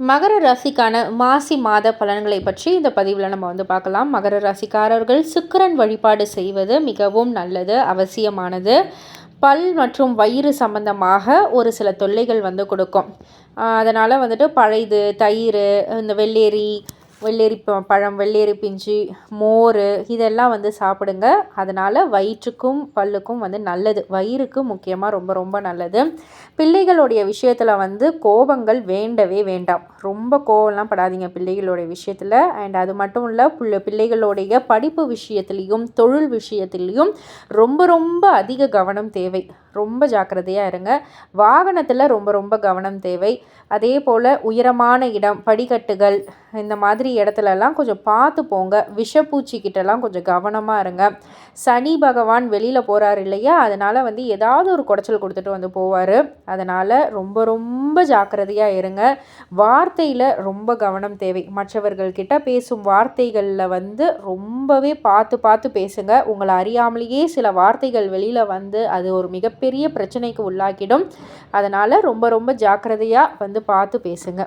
மகர ராசிக்கான மாசி மாத பலன்களை பற்றி இந்த பதிவில் நம்ம வந்து பார்க்கலாம். மகர ராசிக்காரர்கள் சுக்கரன் வழிபாடு செய்வது மிகவும் நல்லது அவசியமானது. பல் மற்றும் வயிறு சம்பந்தமாக ஒரு சில தொல்லைகள் வந்து கொடுக்கும். அதனால் வந்துட்டு பழைது தயிர் இந்த வெள்ளேரி வெள்ளேரி பழம் வெள்ளேரி பிஞ்சு மோர் இதெல்லாம் வந்து சாப்பிடுங்க. அதனால் வயிற்றுக்கும் பல்லுக்கும் வந்து நல்லது. வயிறுக்கு முக்கியமாக ரொம்ப ரொம்ப நல்லது. பிள்ளைகளுடைய விஷயத்தில் வந்து கோபங்கள் வேண்டவே வேண்டாம். ரொம்ப கோவம்லாம் படாதீங்க பிள்ளைகளுடைய விஷயத்தில். அண்ட் அது மட்டும் இல்லை பிள்ளை பிள்ளைகளுடைய படிப்பு விஷயத்துலேயும் தொழில் விஷயத்துலேயும் ரொம்ப ரொம்ப அதிக கவனம் தேவை. ரொம்ப ஜாக்கிரதையாக இருங்க. வாகனத்தில் ரொம்ப ரொம்ப கவனம் தேவை. அதே போல் உயரமான இடம் படிக்கட்டுகள் இந்த மாதிரி இடத்துலலாம் கொஞ்சம் பார்த்து போங்க. விஷப்பூச்சிக்கிட்டலாம் கொஞ்சம் கவனமாக இருங்க. சனி பகவான் வெளியில் போகிறார் இல்லையா? அதனால் வந்து ஏதாவது ஒரு குடைச்சல் கொடுத்துட்டு வந்து போவார். அதனால் ரொம்ப ரொம்ப ஜாக்கிரதையாக இருங்க. வார்த்தையில் ரொம்ப கவனம் தேவை. மற்றவர்கள்கிட்ட பேசும் வார்த்தைகளில் வந்து ரொம்பவே பார்த்து பார்த்து பேசுங்க. உங்களை அறியாமலேயே சில வார்த்தைகள் வெளியில் வந்து அது ஒரு மிகப்பெரிய பிரச்சனைக்கு உள்ளாக்கிடும். அதனால் ரொம்ப ரொம்ப ஜாக்கிரதையாக வந்து பார்த்து பேசுங்க.